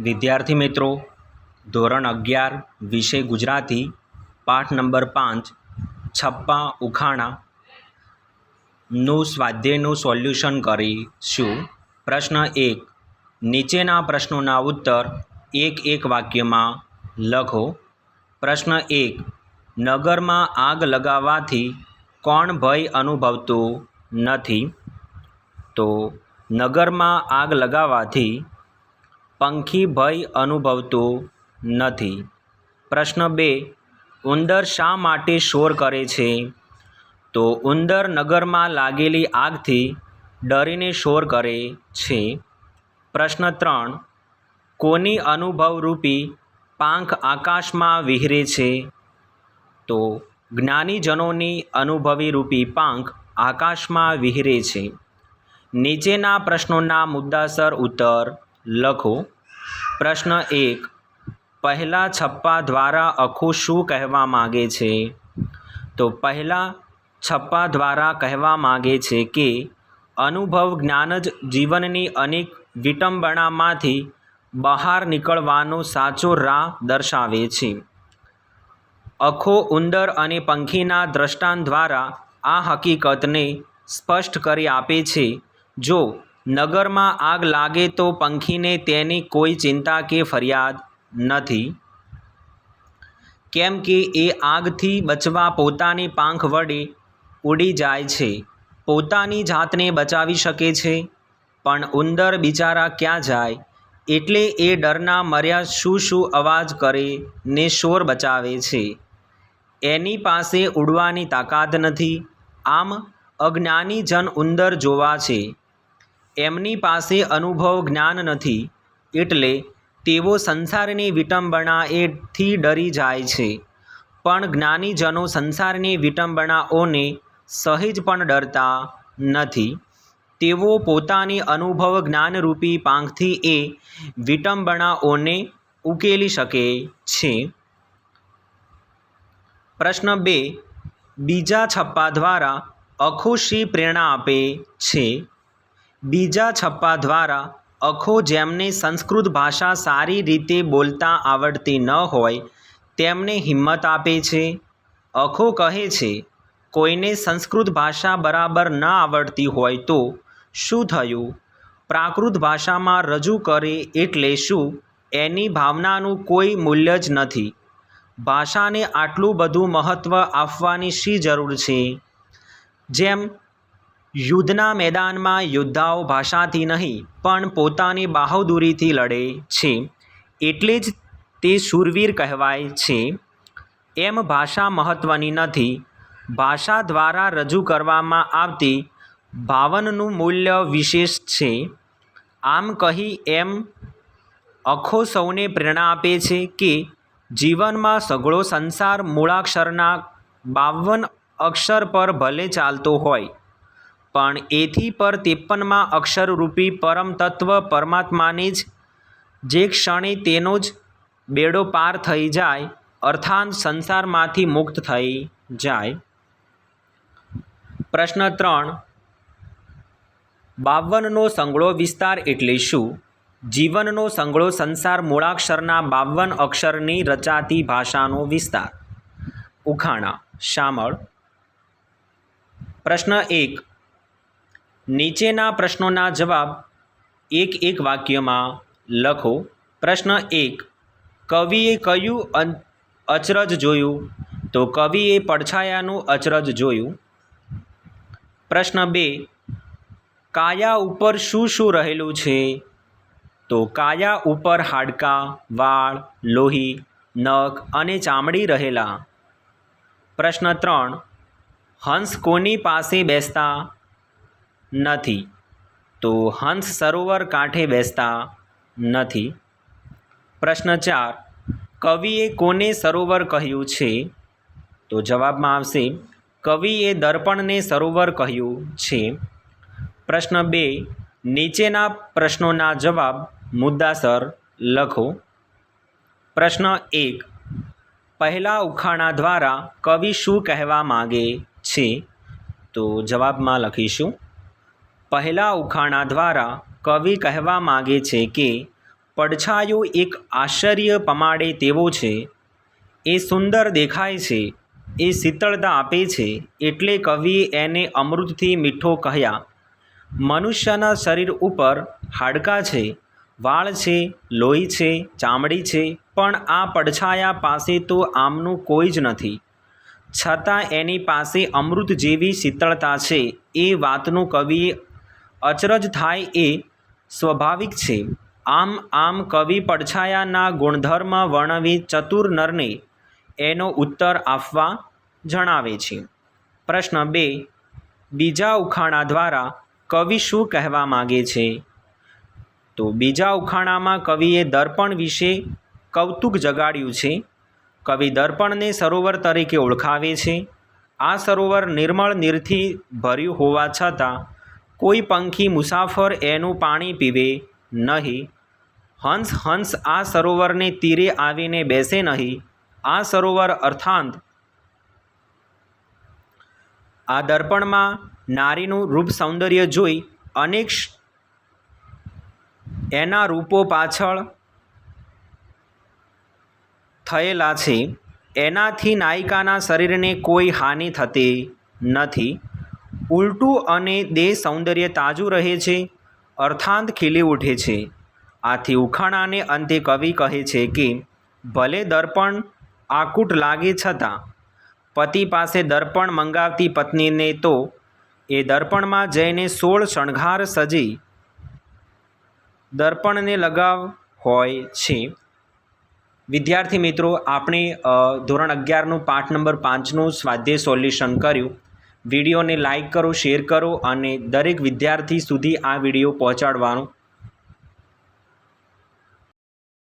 વિદ્યાર્થી મિત્રો, ધોરણ અગિયાર, વિષય ગુજરાતી, પાઠ નંબર પાંચ, છપ્પા ઉખાણા. નું સ્વાધ્યાયનું સોલ્યુશન કરીશું. પ્રશ્ન એક, નીચેના પ્રશ્નોના ઉત્તર એક એક વાક્યમાં લખો. પ્રશ્ન એક, નગરમાં આગ લગાવવાથી કોણ ભય અનુભવતું નથી? તો, નગરમાં આગ લગાવવાથી પંખી ભય અનુભવતું નથી. પ્રશ્ન બે, ઉંદર શા માટે શોર કરે છે? તો ઉંદર નગરમાં લાગેલી આગથી ડરીને શોર કરે છે. પ્રશ્ન ત્રણ, કોની અનુભવરૂપી પાંખ આકાશમાં વિહરે છે? તો જ્ઞાનીજનોની અનુભવી રૂપી પાંખ આકાશમાં વિહરે છે. નીચેના પ્રશ્નોના મુદ્દાસર ઉત્તર લખો. પ્રશ્ન એક, પહેલા છપ્પા દ્વારા અખો શું કહેવા માગે છે? તો પહેલા છપ્પા દ્વારા કહેવા માગે છે કે, અનુભવ જ્ઞાન જ જીવનની અનેક વિટંબણામાંથી બહાર નીકળવાનો સાચો રાહ દર્શાવે છે. અખો ઉંદર અને પંખીના દ્રષ્ટાંત દ્વારા આ હકીકતને સ્પષ્ટ કરી આપે છે. જો નગરમાં આગ લાગે તો પંખીને તેની કોઈ ચિંતા કે ફરિયાદ નથી. કેમ કે એ આગથી બચવા પોતાની પાંખ વડે ઉડી જાય છે. પોતાની જાતને બચાવી શકે છે, પણ ઉંદર બિચારા ક્યાં જાય? એટલે એ ડરના મર્યા શું શું અવાજ કરે ને શોર બચાવે છે. એની પાસે ઉડવાની તાકાત નથી. આમ અજ્ઞાની જન ઉંદર જોવા છે. એમની પાસે અનુભવ જ્ઞાન નથી, એટલે તેઓ સંસારની વિટંબણા એથી ડરી જાય છે. પણ જ્ઞાનીજનો સંસારની વિટંબણાઓને સહેજ પણ ડરતા નથી. તેઓ પોતાની અનુભવ જ્ઞાનરૂપી પાંખથી એ વિટંબણાઓને ઉકેલી શકે છે. પ્રશ્ન બે. બીજા છપ્પા દ્વારા અખુશી પ્રેરણા આપે છે. બીજા છપ્પા દ્વારા અખો જેમને સંસ્કૃત ભાષા સારી રીતે બોલતા આવડતી ન હોય, તેમને હિંમત આપે છે. અખો કહે છે, કોઈને સંસ્કૃત ભાષા બરાબર ન આવડતી હોય તો શું થયું? પ્રાકૃત ભાષામાં રજૂ કરે એટલે શું? એની ભાવનાનું કોઈ મૂલ્ય જ નથી. ભાષાને આટલું બધું મહત્ત્વ આપવાની શી જરૂર છે? જેમ યુદ્ધના મેદાનમાં યોદ્ધાઓ ભાષાથી નહીં, પણ પોતાની બહાદુરીથી લડે છે. એટલે જ તે શૂરવીર કહેવાય છે. એમ ભાષા મહત્ત્વની નથી. ભાષા દ્વારા રજૂ કરવામાં આવતી ભાવનનું મૂલ્ય વિશેષ છે. આમ કહી એમ અખો સૌને પ્રેરણા આપે છે કે જીવનમાં સઘળો સંસાર મૂળાક્ષરના બાવન અક્ષર પર ભલે ચાલતો હોય પણ એથી પર ત્રેપનમાં અક્ષરરૂપી પરમ તત્વ પરમાત્માની જ, જે ક્ષણે તેનો જ બેડો પાર થઈ જાય અર્થાત સંસારમાંથી મુક્ત થઈ જાય. પ્રશ્ન ત્રણ. બાવનનો સંગળો વિસ્તાર એટલે શું? જીવનનો સંગળો સંસાર મૂળાક્ષરના બાવન અક્ષરની રચાતી ભાષાનો વિસ્તાર. ઉખાણા, શામળ. પ્રશ્ન એક. નીચેના પ્રશ્નોના જવાબ એક એક વાક્યમાં લખો. પ્રશ્ન એક, કવિએ કયું અચરજ જોયું? તો કવિએ પડછાયાનું અચરજ જોયું. પ્રશ્ન બે, કાયા ઉપર શું શું રહેલું છે? તો કાયા ઉપર હાડકાં, વાળ, લોહી, નખ અને ચામડી રહેલા. પ્રશ્ન ત્રણ, હંસ કોની પાસે બેસતા? નથી. તો હંસ સરોવર કાંઠે બેસતા નથી. પ્રશ્ન ચાર, કવિએ કોને સરોવર કહ્યું છે? તો જવાબમાં આવશે, કવિએ દર્પણને સરોવર કહ્યું છે. પ્રશ્ન બે, નીચેના પ્રશ્નોના જવાબ મુદ્દાસર લખો. પ્રશ્ન એક, પહેલા ઉખાણા દ્વારા કવિ શું કહેવા માગે છે? તો જવાબમાં લખીશું પહેલા ઉખાણા દ્વારા કવિ કહેવા માગે છે કે, પડછાયો એક આશ્ચર્ય પમાડે તેવો છે. એ સુંદર દેખાય છે, એ શીતળતા આપે છે, એટલે કવિએ એને અમૃતથી મીઠો કહ્યા. મનુષ્યના શરીર ઉપર હાડકાં છે, વાળ છે, લોહી છે, ચામડી છે, પણ આ પડછાયા પાસે તો આમનું કોઈ જ નથી. છતાં એની પાસે અમૃત જેવી શીતળતા છે, એ વાતનું કવિએ અચરજ થાય એ સ્વાભાવિક છે. આમ આમ કવિ પડછાયાના ગુણધર્મ વર્ણવી ચતુર નરને એનો ઉત્તર આપવા જણાવે છે. પ્રશ્ન બે, બીજા ઉખાણા દ્વારા કવિ શું કહેવા માગે છે? તો બીજા ઉખાણામાં કવિએ દર્પણ વિશે કૌતુક જગાડ્યું છે. કવિ દર્પણને સરોવર તરીકે ઓળખાવે છે. આ સરોવર નિર્મળ નીરથી ભર્યું હોવા છતાં કોઈ પંખી મુસાફર એનું પાણી પીવે નહીં. હંસ હંસ આ સરોવરને તીરે આવીને બેસે નહીં. આ સરોવર અર્થાંત આ દર્પણમાં નારીનું રૂપ સૌંદર્ય જોઈ અનેક એના રૂપો પાછળ થયેલા છે. એનાથી નાયિકાના શરીરને કોઈ હાનિ થતી નથી. ઉલટું અને દેહ સૌંદર્ય તાજું રહે છે, અર્થાંત ખીલી ઉઠે છે. આથી ઉખાણાને અંતે કવિ કહે છે કે, ભલે દર્પણ આકુટ લાગે છતાં, પતિ પાસે દર્પણ મંગાવતી પત્નીને તો એ દર્પણમાં જઈને સોળ શણગાર સજી દર્પણને લગાવ હોય છે. વિદ્યાર્થી મિત્રો, આપણે ધોરણ અગિયારનું પાઠ નંબર પાંચનું સ્વાધ્યાય સોલ્યુશન કર્યું. વિડીયોને લાઈક કરો શેર કરો અને દરેક વિદ્યાર્થી સુધી આ વીડિયો પહોંચાડવાનું